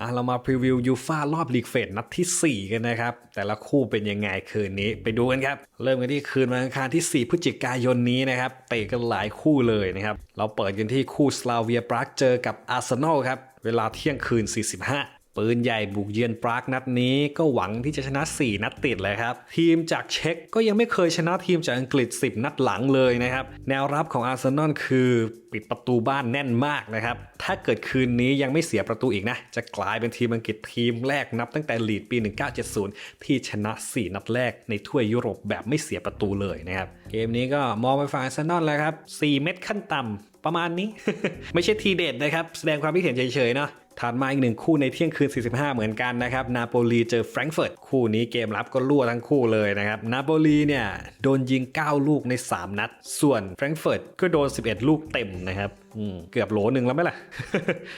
อะเรามาพรีวิวยูฟ่ารอบลีกเฟสนัดทีสี่ 4 กันนะครับ แต่ละคู่เป็นยังไงคืนนี้ไปดูกันครับ เริ่มกันที่คืนวันอังคารที่ 4 พฤศจิกายนนี้นะครับ เตะกันหลายคู่เลยนะครับ เราเปิดกันที่คู่สลาเวียปรากเจอกับอาร์เซนอลครับ เวลาเที่ยงคืน 45 ปืนใหญ่บุกเยือนปรากนัดนี้ก็หวังที่จะชนะ 4 นัดติดเลยครับ ทีมจากเช็กก็ยังไม่เคยชนะทีมจากอังกฤษ 10 นัดหลังเลยนะครับ แนวรับของอาร์เซนอลคือปิดประตูบ้านแน่นมากนะครับ ถ้าเกิดคืนนี้ยังไม่เสียประตูอีกนะ จะกลายเป็นทีมอังกฤษทีมแรกนับตั้งแต่ลีดปี 1970 ที่ชนะ 4 นัดแรกในถ้วยยุโรปแบบไม่เสียประตูเลยนะครับ เกมนี้ก็มองไปฝั่งอาร์เซนอลแล้วครับ 4 เม็ดขั้นต่ำประมาณนี้ ไม่ใช่ทีเด็ดนะครับ แสดงความคิดเห็นเฉยๆเนาะ ถัดมาอีกหนึ่งคู่ในเที่ยงคืน 45 เหมือนกันนะครับนาโปลีเจอแฟรงก์เฟิร์ตคู่นี้เกมรับก็รั่วทั้งคู่เลยนะครับนาโปลีเนี่ยโดนยิง 9 ลูกใน 3 นัด ส่วนแฟรงก์เฟิร์ตก็โดน 11 ลูกเต็มนะครับ เกือบโหลหนึ่งแล้วไหมล่ะ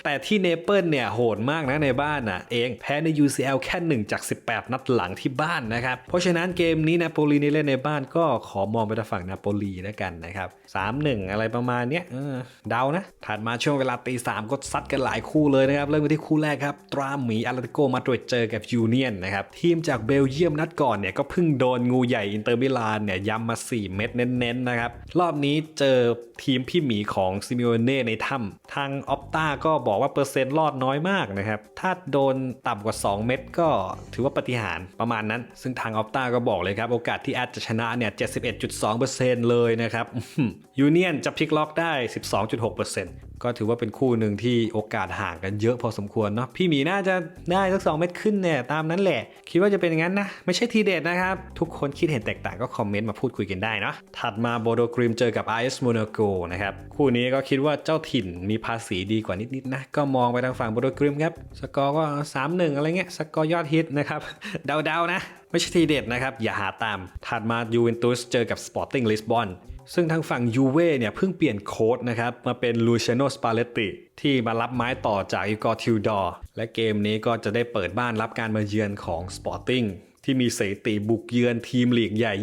แต่ที่เนเปิลเนี่ยโหดมากนะในบ้านน่ะเองแพ้ใน UCL แค่ 1 จาก 18 นัดหลังที่บ้านนะครับ เพราะฉะนั้นเกมนี้นาโปลีนี่เล่นในบ้านก็ขอมองไปทางฝั่งนาโปลีแล้วกันนะครับ3-1 อะไรประมาณเนี้ยเออเดานะ ถัดมาช่วงเวลาตีสามก็ซัดกันหลายคู่เลยนะครับ เริ่มกันที่คู่แรกครับ ตราหมีอาร์ติโกมาดริดเจอกับยูเนียนนะครับ ทีมจากเบลเยียมนัดก่อนเนี่ยก็เพิ่งโดนงูใหญ่อินเตอร์มิลานเนี่ยย้ำมา 4 เม็ดเน้นๆนะครับ รอบนี้เจอทีมพี่หมีของซิมิโอเน่ในถ้ำทางออปตาก็บอกว่าเปอร์เซ็นต์รอดน้อยมากนะครับ ถ้าโดนต่ำกว่า 2 เม็ดก็ถือว่าปฏิหารประมาณนั้น ซึ่งทางออปตาก็บอกเลยครับ โอกาสที่แอดจะชนะเนี่ย 71.2%เลยนะครับยูเนียนจะพลิกล็อกได้ 12.6% ก็ถือว่าเป็นคู่หนึ่งที่โอกาสห่างกันเยอะพอสมควรเนาะพี่หมีน่าจะได้สัก2เม็ดขึ้นเนี่ยตามนั้นแหละ คิดว่าจะเป็นอย่างนั้นนะ ไม่ใช่ทีเด็ดนะครับ ทุกคนคิดเห็นแตกต่างก็คอมเมนต์มาพูดคุยกันได้เนาะถัดมาโบโดกริมเจอกับ IS Monaco นะครับ คู่นี้ก็คิดว่าเจ้าถิ่นมีภาษีดีกว่านิดๆนะ ก็มองไปทางฝั่งโบโดกริมครับสกอร์ก็3-1อะไรเงี้ยสกอร์ยอดฮิตนะครับเดาๆนะ ไม่ใช่ทีเด็ดนะครับอย่าหาตามถัดมายูเวนตุสเจอกับ Sporting Lisbon ซึ่งทางฝั่งยูเว่เนี่ยเพิ่งเปลี่ยนโค้ดนะครับ มาเป็นลูเชโนสปาเลตติที่มารับไม้ต่อจากอีกอร์ทิวดอร์และเกมนี้ก็จะได้เปิดบ้านรับการมาเยือนของ Sporting ที่มีสถิติบุกเยือนทีมลีกใหญ่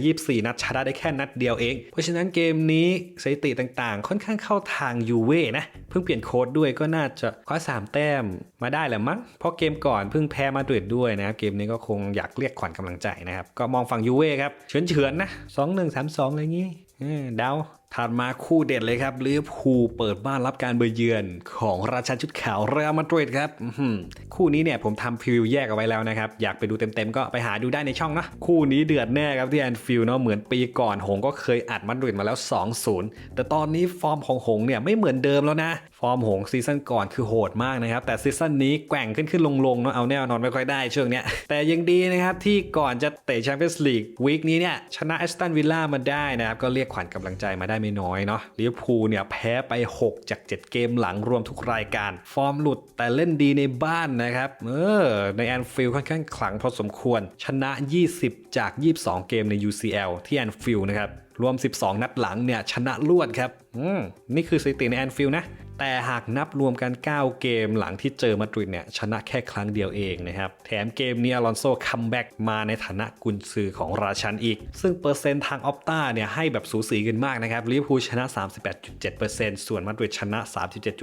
24 นัดชนะได้แค่นัดเดียวเอง เพราะฉะนั้นเกมนี้สถิติต่างๆ ค่อนข้างเข้าทางยูเว่นะ เพิ่งเปลี่ยนโค้ดด้วยก็น่าจะคว้า3 แต้มมาได้แหละมั้ง เพราะเกมก่อนเพิ่งแพ้มาดริดด้วยนะครับ เกมนี้ก็คงอยากเรียกขวัญกำลังใจนะครับ ก็มองฝั่งยูเว่ครับ เฉือนๆนะ 2-1 3-2 อะไรงี้ Ừ, đau. ถัดมาคู่เด็ดเลยครับลิเวอร์พูลเปิดบ้านรับการเบอร์เยือนของราชันชุดขาวเรอัลมาดริดครับคู่นี้เนี่ยผมทำพรีวิวแยกเอาไว้แล้วนะครับ อยากไปดูเต็มๆก็ไปหาดูได้ในช่องนะคู่นี้เดือดแน่ครับที่แอนฟิลด์เนาะเหมือนปีก่อนหงก็เคยอัดมาดริดมาแล้ว 2-0 แต่ตอนนี้ฟอร์มของหงเนี่ยไม่เหมือนเดิมแล้วนะ ฟอร์มหงซีซั่นก่อนคือโหดมากนะครับ แต่ซีซั่นนี้แกว่งขึ้นขึ้นลงลงๆเนาะเอาแน่นอนไม่ค่อยได้ช่วงเนี้ยแต่ยังดีนะครับที่ก่อนจะเตะแชมเปี้ยนส์ลีกวีคนี้เนี่ยชนะแอสตันวิลล่ามาได้นะครับก็เรียกขวัญกำลังใจมาได้ไม่น้อยเนาะลิเวอร์พูลเนี่ยแพ้ไป 6 จาก 7 เกมหลังรวมทุกรายการ ฟอร์มหลุดแต่เล่นดีในบ้านนะครับเออในแอนฟิลด์ค่อนข้างขลังพอสมควร ชนะ 20 จาก 22 เกมใน UCL ที่แอนฟิลด์นะครับ รวม 12 นัดหลังเนี่ยชนะรวดครับอืมนี่คือสถิติในแอนฟิลด์นะ แต่หากนับรวมกัน 9 เกมหลังที่เจอมาดริดเนี่ยชนะแค่ครั้งเดียวเองนะครับ แถมเกมนี้อลอนโซคัมแบ็กมาในฐานะกุนซือของราชันอีก ซึ่งเปอร์เซ็นต์ทางออปตาเนี่ยให้แบบสูสีกันมากนะครับลิเวอร์พูลชนะ 38.7%ส่วนมาดริดชนะ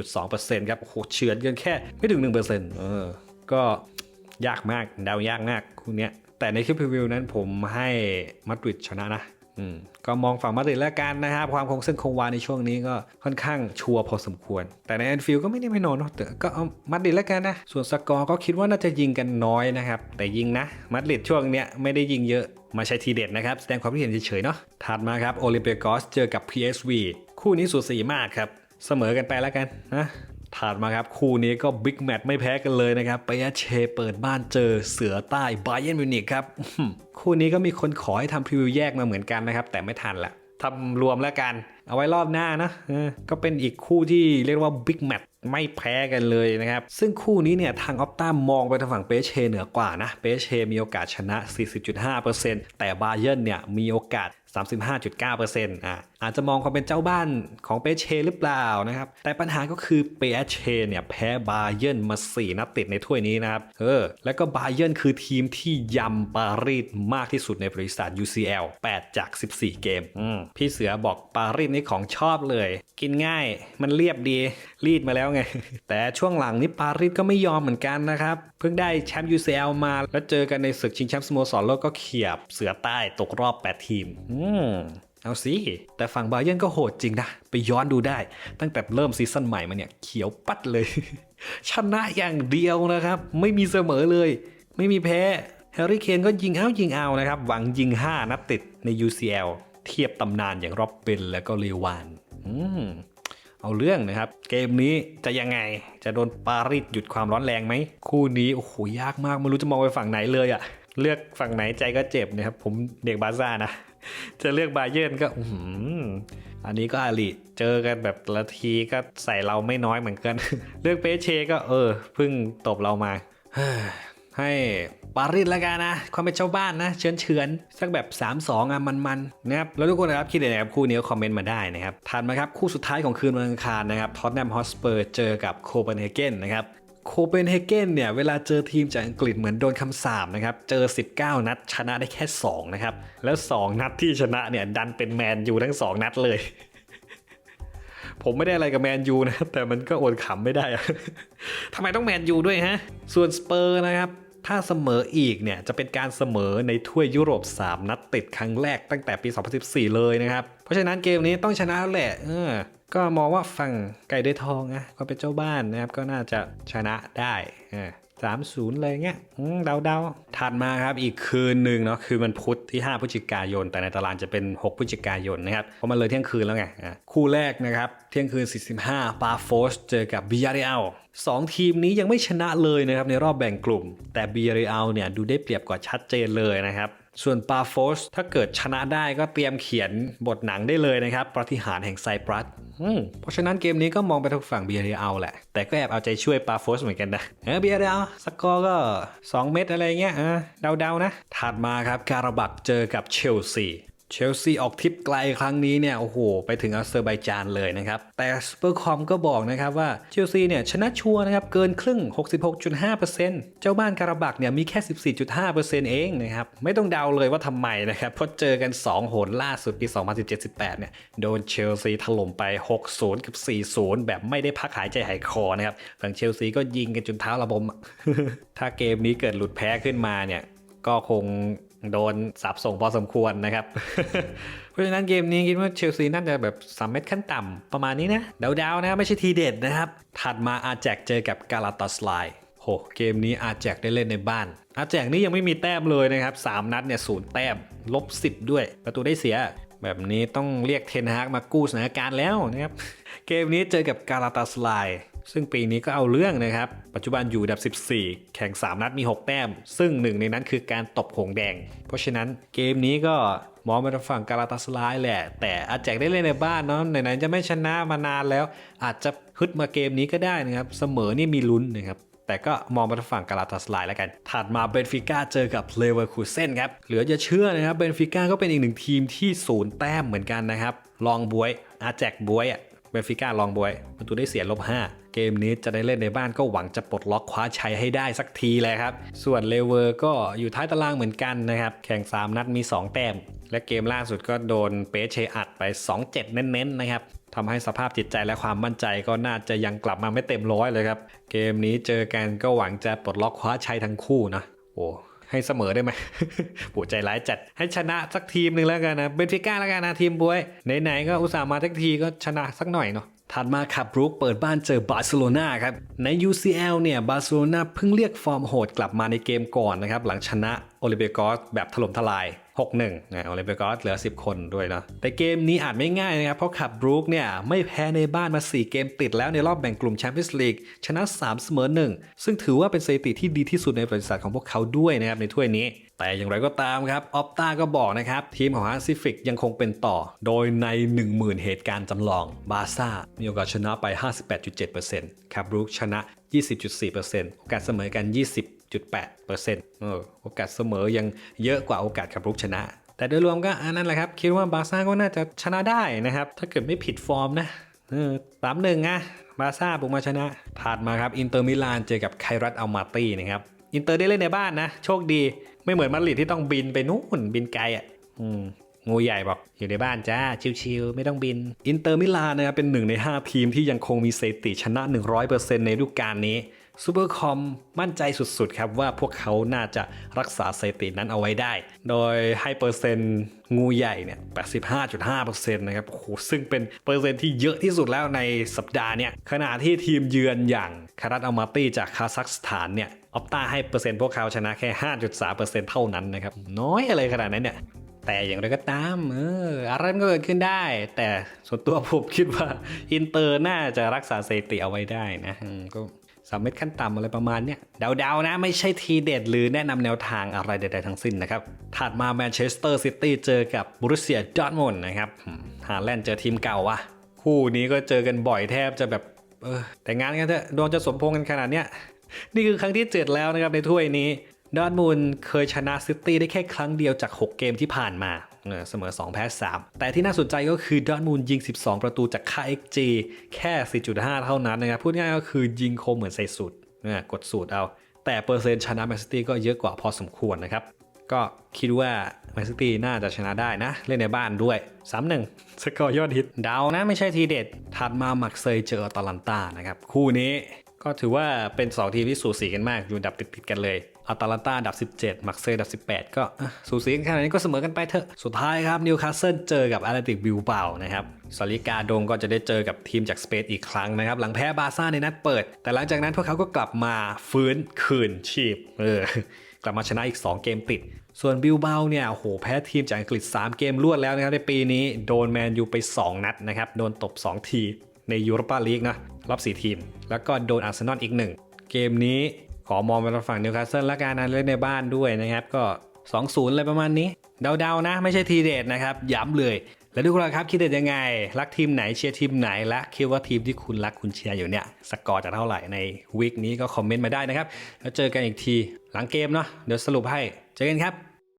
37.2%ครับโอ้โหเฉือนกันแค่ไม่ถึง 1%เออก็ยากมากเดายากมากคู่เนี้ยแต่ในคลิปรีวิวนั้นผมให้มาดริดชนะนะ ก็มองฝั่งมาดริดแล้วกันนะครับ ความคงเส้นคงวาในช่วงนี้ก็ค่อนข้างชัวร์พอสมควร แต่ในแอนฟิลด์ก็ไม่ได้ไม่นอนเนาะแต่ก็เอามาดริดแล้วกันนะ ส่วนสกอร์ก็คิดว่าน่าจะยิงกันน้อยนะครับ แต่ยิงนะมาดริดช่วงเนี้ยไม่ได้ยิงเยอะมาใช้ทีเด็ดนะครับ แสดงความคิดเห็นเฉยๆเนาะถัดมาครับโอลิมเปียกอสเจอกับ PSV คู่นี้สูสีมากครับเสมอกันไปแล้วกันนะ ถัดมาครับ คู่นี้ก็บิ๊กแมตช์ไม่แพ้กันเลยนะครับเปยเชเปิดบ้านเจอเสือใต้ไบเยนมิวนิกครับ คู่นี้ก็มีคนขอให้ทำพรีวิวแยกมาเหมือนกันนะครับ แต่ไม่ทันละทำรวมแล้วกัน เอาไว้รอบหน้านะก็เป็นอีกคู่ที่เรียกว่าบิ๊กแมตช์ไม่แพ้กันเลยนะครับ ซึ่งคู่นี้เนี่ยทางออปตามองไปทางฝั่งเปเชเหนือกว่านะเปเชมีโอกาสชนะ 40.5%แต่บาเยนเนี่ยมีโอกาส 35.9%อะอาจจะมองความเป็นเจ้าบ้านของเปเชหรือเปล่านะครับ แต่ปัญหาก็คือเปเชเนี่ยแพ้บาเยิร์นมา 4 นัดติดในถ้วยนี้นะครับ เออ แล้วก็บาเยิร์นคือทีมที่ยำปารีสมากที่สุดในบริษัท UCL 8 จาก 14 เกมอืมพี่เสือบอกปารีสนี่ของชอบเลย กินง่าย มันเรียบดี รีดมาแล้วไง แต่ช่วงหลังนี้ปารีสก็ไม่ยอมเหมือนกันนะครับ เพิ่งได้แชมป์ UCL มา แล้วเจอกันในศึกชิงแชมป์สโมสรโลกก็เขียบ เสือใต้ตกรอบ 8 ทีมมเอาสิ แต่ฝั่งบาเยิร์นก็โหดจริงนะ ไปย้อนดูได้ ตั้งแต่เริ่มซีซั่นใหม่มาเนี่ยเขียวปัดเลย ชนะอย่างเดียวนะครับ ไม่มีเสมอเลย ไม่มีแพ้แฮร์รี่เคนก็ยิงเอายิงเอานะครับ หวังยิง 5 นัดติดใน UCL เทียบตำนานอย่างร็อบบินและก็เลวานอืมเอาเรื่องนะครับ เกมนี้จะยังไงจะโดนปารีสหยุดความร้อนแรงไหม คู่นี้โอ้โหยากมากไม่รู้จะมองไปฝั่งไหนเลยอะเลือกฝั่งไหนใจก็เจ็บนะครับ ผมเด็กบาซ่านะ จะเลือกบาเยิร์นก็อืออันนี้ก็อาลีเจอกันแบบละทีก็ใส่เราไม่น้อยเหมือนกัน เลือกเปเชก็เออเพิ่งตบเรามาให้ปารีสล้วกันนะ ความเป็นเจ้าบ้านนะเฉือนเฉือนสักแบบ 3-2อะมันๆนะครับแล้วทุกคนนะครับคิดยังไงกับคู่นี้ก็คอมเมนต์มาได้นะครับถัดมาครับ คู่สุดท้ายของคืนวันอังคารนะครับท็อตแนมฮอสเปอร์เจอกับโคเปนเฮเกนนะครับ โคเปนเฮเกนเนี่ย เวลาเจอทีมจากอังกฤษเหมือนโดนคำสาปนะครับ เจอ 19 นัดชนะได้แค่ 2 นะครับ แล้ว 2 นัดที่ชนะเนี่ย ดันเป็นแมนยูทั้ง 2 นัดเลย ผมไม่ได้อะไรกับแมนยูนะ แต่มันก็อดขำไม่ได้ทำไมต้องแมนยูด้วยฮะ ส่วนสเปอร์นะครับถ้าเสมออีกเนี่ยจะเป็นการเสมอในถ้วยยุโรป 3 นัดติดครั้งแรกตั้งแต่ปี 2014 เลยนะครับ เพราะฉะนั้นเกมนี้ต้องชนะแหละ ก็มองว่าฝั่งไก่ได้ทองนะก็เป็นเจ้าบ้านนะครับ ก็น่าจะชนะได้สามศูนย์เลยเงี้ยเดาเดาถัดมาครับอีกคืนหนึ่งเนาะคือมันพุธที่ 5พฤศจิกายน แต่ในตารางจะเป็น 6พฤศจิกายนนะครับเพราะมันเลยเที่ยงคืนแล้วไงอะคู่แรกนะครับ เที่ยงคืน 45ปาโฟสเจอกับบิยาเรอัลสองทีมนี้ยังไม่ชนะเลยนะครับในรอบแบ่งกลุ่ม แต่บิยาเรอัลเนี่ยดูได้เปรียบกว่าชัดเจนเลยนะครับส่วนปาโฟสถ้าเกิดชนะได้ก็เตรียมเขียนบทหนังได้เลยนะครับปฏิหารแห่งไซปรัสเพราะฉะนั้นเกมนี้ก็มองไปทางฝั่งเบียร์เรอัลแหละ แต่ก็แอบเอาใจช่วยปาโฟสเหมือนกันนะเออเบียร์เรอัลสกอร์ก็ 2 เม็ดอะไรเงี้ยเออเดาๆนะ ถัดมาครับการาบักเจอกับเชลซี เชลซีออกทริปไกลครั้งนี้เนี่ยโอ้โหไปถึงอาเซอร์ไบจานเลยนะครับ แต่สเปอร์คอมก็บอกนะครับว่าเชลซีเนี่ยชนะชัวร์นะครับเกินครึ่ง 66.5%เจ้าบ้านการาบักเนี่ยมีแค่ 14.5%เองนะครับไม่ต้องเดาเลยว่าทำไมนะครับเพราะเจอกัน 2 โหนล่าสุดปี 2017-18 เนี่ยโดนเชลซีถล่มไป 6-0 กับ 4-0 แบบไม่ได้พักหายใจหายคอนะครับฝั่งเชลซีก็ยิงกันจนเท้าระบม ถ้าเกมนี้เกิดหลุดแพ้ขึ้นมาเนี่ยก็คง โดนสับส่งพอสมควรนะครับ เพราะฉะนั้นเกมนี้คิดว่าเชลซีน่าจะแบบสามเม็ดขั้นต่ำประมาณนี้นะเดาๆนะไม่ใช่ทีเด็ดนะครับ ถัดมาอาแจกเจอกับกาลาตาสไลโหเกมนี้อาแจกได้เล่นในบ้าน อาแจกนี่ยังไม่มีแต้มเลยนะครับ 3 นัดเนี่ยศูนย์แต้มลบ10 ด้วย ประตูได้เสีย แบบนี้ต้องเรียกเทนฮากมากู้สถานการณ์แล้วนะครับ เกมนี้เจอกับกาลาตาสไล ซึ่งปีนี้ก็เอาเรื่องนะครับ ปัจจุบันอยู่อันดับ 14 แข่ง 3 นัดมี 6 แต้ม ซึ่งหนึ่งในนั้นคือการตบหงแดง เพราะฉะนั้นเกมนี้ก็มองไปทางฝั่งกาลาตาสไลแหละ แต่อาแจกได้เล่นในบ้านเนาะไหนๆจะไม่ชนะมานานแล้ว อาจจะฮึดมาเกมนี้ก็ได้นะครับ เสมอนี่มีลุ้นนะครับแต่ก็มองไปทางฝั่งกาลาตาสไลแล้วกัน ถัดมาเบนฟิก้าเจอกับเลเวอร์คูเซนครับ เหลือจะเชื่อนะครับ เบนฟิก้าก็เป็นอีกหนึ่งทีมที่ศูนย์แต้มเหมือนกันนะครับ ลองบวย อาแจกบวยอะ เบนฟิก้าลองบวยประตูได้เสียลบ5 เกมนี้จะได้เล่นในบ้านก็หวังจะปลดล็อกคว้าชัยให้ได้สักทีเลยครับ ส่วนเลเวอร์ก็อยู่ท้ายตารางเหมือนกันนะครับ แข่ง 3 นัดมี 2 แต้ม และเกมล่าสุดก็โดนเปเชอัดไป 2-7 เน้นๆนะครับทำให้สภาพจิตใจและความมั่นใจก็น่าจะยังกลับมาไม่เต็มร้อยเลยครับ เกมนี้เจอกันก็หวังจะปลดล็อกคว้าชัยทั้งคู่นะ โอ้ให้เสมอได้ไหมปวดใจร้ายจัด ให้ชนะสักทีมหนึ่งแล้วกันนะ เบนฟิก้าแล้วกันนะทีมบวย ไหนๆก็อุตส่าห์มาทักทีก็ชนะสักหน่อยเนาะ ถัดมาขับรุกเปิดบ้านเจอบาร์เซโลนาครับ ใน UCL เนี่ยบาร์เซโลนาเพิ่งเรียกฟอร์มโหดกลับมาในเกมก่อนนะครับหลังชนะโอลิเบกอสแบบถล่มทลาย 6-1นะโอลิเบกอสเหลือ 10 คนด้วยนะแต่เกมนี้อาจไม่ง่ายนะครับ เพราะขับรุกเนี่ยไม่แพ้ในบ้านมา 4 เกมติดแล้วในรอบแบ่งกลุ่มแชมเปี้ยนส์ลีกชนะ 3 เสมอ 1 ซึ่งถือว่าเป็นสถิติที่ดีที่สุดในประวัติศาสตร์ของพวกเขาด้วยนะครับในถ้วยนี้ แต่อย่างไรก็ตามครับออฟตาก็บอกนะครับทีมของฮาซิฟิกยังคงเป็นต่อ โดยใน 10,000 เหตุการณ์จำลองบาซ่ามีโอกาสชนะไป 58.7%คาบรุกชนะ 20.4%โอกาสเสมอกัน 20.8%เออโอกาสเสมอยังเยอะกว่าโอกาสคาบรุกชนะ แต่โดยรวมก็อันนั้นแหละครับคิดว่าบาซ่าก็น่าจะชนะได้นะครับถ้าเกิดไม่ผิดฟอร์มนะสามหนึ่งอะบาซ่าบุกมาชนะถัดมาครับอินเตอร์มิลานเจอกับไครัตอัลมาตี้นะครับอินเตอร์ได้เล่นในบ้านนะ โชคดี ไม่เหมือนมาดริดที่ต้องบินไปนู่นบินไกลอะ อืมงูใหญ่บอกอยู่ในบ้านจ้า ชิวๆไม่ต้องบิน อินเตอร์มิลานนะครับเป็นหนึ่งใน 5 ทีมที่ยังคงมีสถิติชนะ 100%ในฤดูกาลนี้ ซูเปอร์คอมมั่นใจสุดๆ ครับว่าพวกเขาน่าจะรักษาสถิตินั้นเอาไว้ได้ โดยให้เปอร์เซ็นต์งูใหญ่เนี่ย 85.5%นะครับโอ้โหซึ่งเป็นเปอร์เซ็นต์ที่เยอะที่สุดแล้วในสัปดาห์เนี่ยขณะที่ทีมเยือนอย่างคารัตอัลมาตี้จากคาซัคสถานเนี่ยออปตาให้เปอร์เซ็นต์พวกเขาชนะแค่ 5.3%เท่านั้นนะครับ น้อยอะไรขนาดนั้นเนี่ยแต่อย่างไรก็ตามเอออะไรมันก็เกิดขึ้นได้ แต่ส่วนตัวผมคิดว่าอินเตอร์น่าจะรักษาสถิติเอาไว้ได้นะก็ สามเม็ดขั้นต่ำอะไรประมาณเนี้ยเดาๆนะไม่ใช่ทีเด็ดหรือแนะนำแนวทางอะไรใดๆทั้งสิ้นนะครับถัดมาแมนเชสเตอร์ซิตี้เจอกับบรูเซียดอร์ทมุนนะครับอืมฮาแลนด์เจอทีมเก่าวะคู่นี้ก็เจอกันบ่อยแทบจะแบบเออแต่งานกันเถอะดวงจะสมพงกันขนาดเนี้ยนี่คือครั้งที่ 7 แล้วนะครับในถ้วยนี้ดอร์ทมุนเคยชนะซิตี้ได้แค่ครั้งเดียวจาก 6 เกมที่ผ่านมา เออสมอ 2 แพ้ 3 แต่ที่น่าสนใจก็คือดอร์ทมุนยิง 12 ประตูจากค่า XG แค่ 4.5 เท่านั้นนะครับ พูดง่ายก็คือยิงคมเหมือนใส่สูตรนี่ยกดสูตรเอา แต่เปอร์เซ็นต์ชนะแมนซิตี้ก็เยอะกว่าพอสมควรนะครับ ก็คิดว่าแมนซิตี้น่าจะชนะได้นะ เล่นในบ้านด้วย 3-1 สกอร์ยอดฮิตเดานะไม่ใช่ทีเด็ด ถัดมามักเซยเจออตาลันตานะครับคู่นี้ก็ถือว่าเป็น 2 ทีมที่สูสีกันมากอยู่อันดับติดๆกันเลย อัตาลันตาดับ 17 มักเซยอันดับ 18 ก็สูสีกันขนาดนี้ก็เสมอกันไปเถอะ สุดท้ายครับนิวคาสเซิลเจอกับแอาร์เ t ติกบิลเบานะครับสลิกาโดงก็จะได้เจอกับทีมจากสเปนอีกครั้งนะครับ หลังแพ้บาร์ซ่าในนัดเปิด แต่หลังจากนั้นพวกเขาก็กลับมาฟื้นคืนชีพเออกลับมาชนะอีก 2 เกมติด ส่วนบิลเบาเนี่ยโอ้โหแพ้ทีมจากอังกฤษ 3 เกมรวดแล้วนะครับในปีนี้โดนแมนยูไป 2 นัดนะครับโดนตบ 2 ทีในยูโรปาลีกนะรอบ 4 ทีม แล้วก็โดนอาร์เซนอลอีก 1 เกมนี้ ขอมองไปทางฝั่งนิวคาสเซิลและการนั้นเล่นในบ้านด้วยนะครับ ก็ 2-0อะไรประมาณนี้ เดาๆนะ ไม่ใช่ทีเด็ดนะครับ ย้ำเลย แล้วทุกคนครับคิดเด็ดยังไง รักทีมไหนเชียร์ทีมไหนและคิดว่าทีมที่คุณรักคุณเชียร์อยู่เนี่ยสกอร์จะเท่าไหร่ในวีคนี้ก็คอมเมนต์มาได้นะครับแล้วเจอกันอีกทีหลังเกมเนาะเดี๋ยวสรุปให้เจอกันครับ